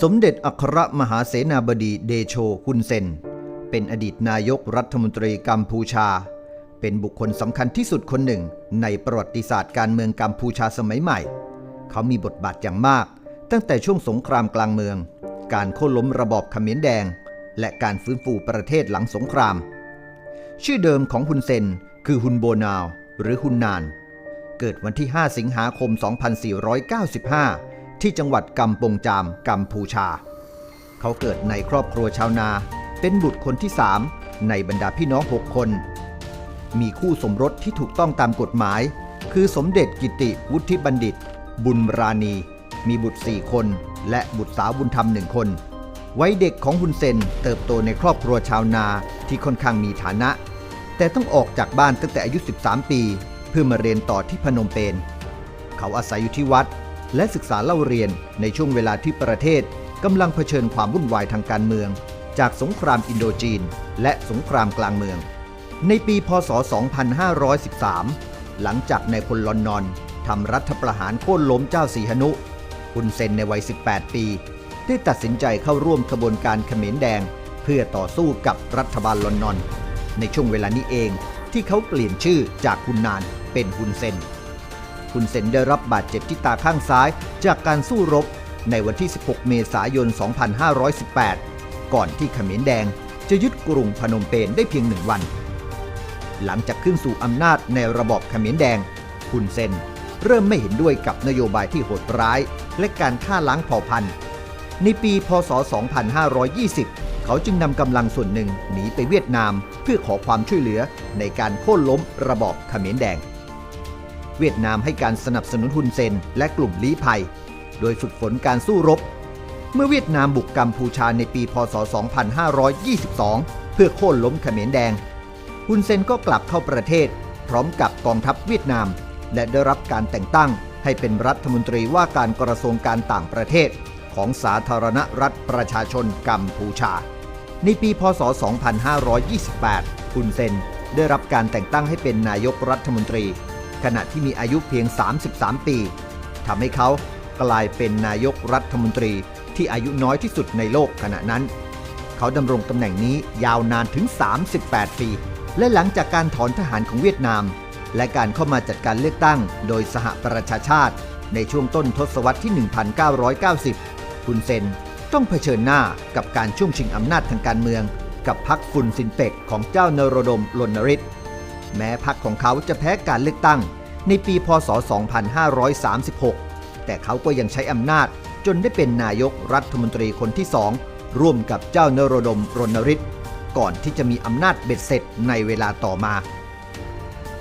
สมเด็จอัครมหาเสนาบดีเดโชฮุนเซน เป็นอดีตนายกรัฐมนตรีกัมพูชา เป็นบุคคลสำคัญที่สุดคนหนึ่งในประวัติศาสตร์การเมืองกัมพูชาสมัยใหม่ เขามีบทบาทอย่างมาก ตั้งแต่ช่วงสงครามกลางเมือง การโค่นล้มระบอบเขมรแดง และการฟื้นฟูประเทศหลังสงคราม ชื่อเดิมของฮุนเซนคือฮุนโบนาว หรือฮุนนาน เกิดวันที่ 5 สิงหาคม 2495 ที่จังหวัดกัมปงจามกัมพูชา เขาเกิดในครอบครัวชาวนา เป็นบุตรคนที่3ในบรรดาพี่น้อง6คน มีคู่สมรสที่ถูกต้องตามกฎหมาย คือสมเด็จกิติวุฒิบัณฑิต บุญราณี มีบุตร4คน และบุตรสาวบุญธรรมหนึ่งคนวัยเด็กของฮุนเซนเติบโตในครอบครัวชาวนาที่ค่อนข้างมีฐานะ แต่ต้องออกจากบ้านตั้งแต่อายุ 13 ปี เพื่อมาเรียนต่อที่พนมเปญเขาอาศัยอยู่ที่วัด และศึกษาเล่าเรียนในช่วงเวลาที่ประเทศกำลังเผชิญความวุ่นวายทางการเมือง จากสงครามอินโดจีน และสงครามกลางเมือง ในปีพศ 2513 หลังจากนายพลลอนนอนทำรัฐประหารโค่นล้มเจ้าสีหนุฮุนเซนในวัย 18 ปี ได้ตัดสินใจเข้าร่วมขบวนการเขมรแดง เพื่อต่อสู้กับรัฐบาลลอนนอน ในช่วงเวลานี้เองที่เขาเปลี่ยนชื่อจากฮุนนานเป็นฮุนเซน ฮุนเซนได้รับบาดเจ็บที่ตาข้างซ้าย จากการสู้รบ ในวันที่ 16 เมษายน 2518 ก่อนที่เขมรแดงจะยึดกรุงพนมเปญได้เพียงหนึ่งวัน หลังจากขึ้นสู่อำนาจในระบอบเขมรแดงฮุนเซนเริ่มไม่เห็นด้วยกับนโยบายที่โหดร้าย และการฆ่าล้างเผ่าพันธุ์ ในปี พศ 2520 เขาจึงนำกำลังส่วนหนึ่งหนีไปเวียดนาม เพื่อขอความช่วยเหลือในการโค่นล้มระบอบเขมรแดง เวียดนามให้การสนับสนุนฮุนเซนและกลุ่มลี้ภัย โดยฝึกฝนการสู้รบ เมื่อเวียดนามบุกกัมพูชาในปีพศ 2522 เพื่อโค่นล้มเขมรแดงฮุนเซนก็กลับเข้าประเทศ พร้อมกับกองทัพเวียดนาม และได้รับการแต่งตั้งให้เป็นรัฐมนตรีว่าการกระทรวงการต่างประเทศ ของสาธารณรัฐประชาชนกัมพูชา ในปีพศ 2528 ฮุนเซนได้รับการแต่งตั้งให้เป็นนายกรัฐมนตรี ขณะที่มีอายุเพียง 33 ปีทำให้เขากลายเป็นนายกรัฐมนตรีที่อายุน้อยที่สุดในโลกขณะนั้น เขาดำรงตำแหน่งนี้ยาวนานถึง 38 ปี และหลังจากการถอนทหารของเวียดนาม และการเข้ามาจัดการเลือกตั้งโดยสหประชาชาติ ในช่วงต้นทศวรรษที่ 1990 คุณเซนต้องเผชิญหน้ากับการช่วงชิงอำนาจทางการเมือง กับพรรคฟุนซินเปกของเจ้านโรดมลนริศ แม้พรรคของเขาจะแพ้การเลือกตั้ง ในปีพศ 2536 แต่เขาก็ยังใช้อำนาจจนได้เป็นนายกรัฐมนตรีคนที่สองร่วมกับเจ้านโรดมรณฤทธิ์ก่อนที่จะมีอำนาจเบ็ดเสร็จในเวลาต่อมา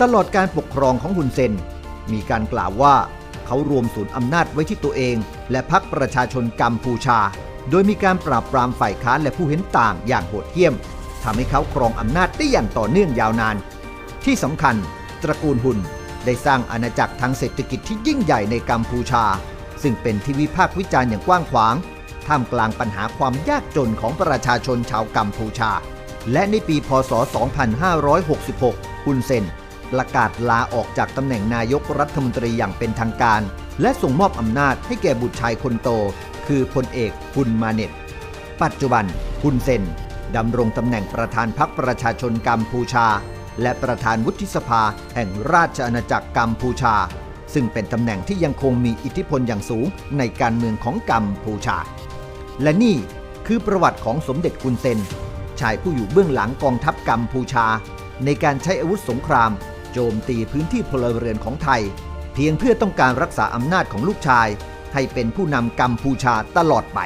ตลอดการปกครองของฮุนเซน มีการกล่าวว่าเขารวมศูนย์อำนาจไว้ที่ตัวเอง และพรรคประชาชนกัมพูชา โดยมีการปราบปรามฝ่ายค้านและผู้เห็นต่างอย่างโหดเหี้ยมทำให้เขาครองอำนาจได้อย่างต่อเนื่องยาวนาน ที่สำคัญ ตระกูลหุนได้สร้างอาณาจักรทางเศรษฐกิจที่ยิ่งใหญ่ในกัมพูชา ซึ่งเป็นที่วิพากษ์วิจารณ์อย่างกว้างขวาง ท่ามกลางปัญหาความยากจนของประชาชนชาวกัมพูชา และในปีพศ 2566ฮุนเซนประกาศลาออกจากตำแหน่งนายกรัฐมนตรีอย่างเป็นทางการ และส่งมอบอำนาจให้แก่บุตรชายคนโต คือพลเอกฮุนมาเน็ต ปัจจุบันฮุนเซนดำรงตำแหน่งประธานพรรคประชาชนกัมพูชา และประธานวุฒิสภาแห่งราชอาณาจักรกัมพูชา ซึ่งเป็นตำแหน่งที่ยังคงมีอิทธิพลอย่างสูงในการเมืองของกัมพูชา และนี่คือประวัติของสมเด็จกุนเซน ชายผู้อยู่เบื้องหลังกองทัพกัมพูชา ในการใช้อาวุธสงคราม โจมตีพื้นที่พลเรือนของไทย เพียงเพื่อต้องการรักษาอำนาจของลูกชาย ให้เป็นผู้นำกัมพูชาตลอดไป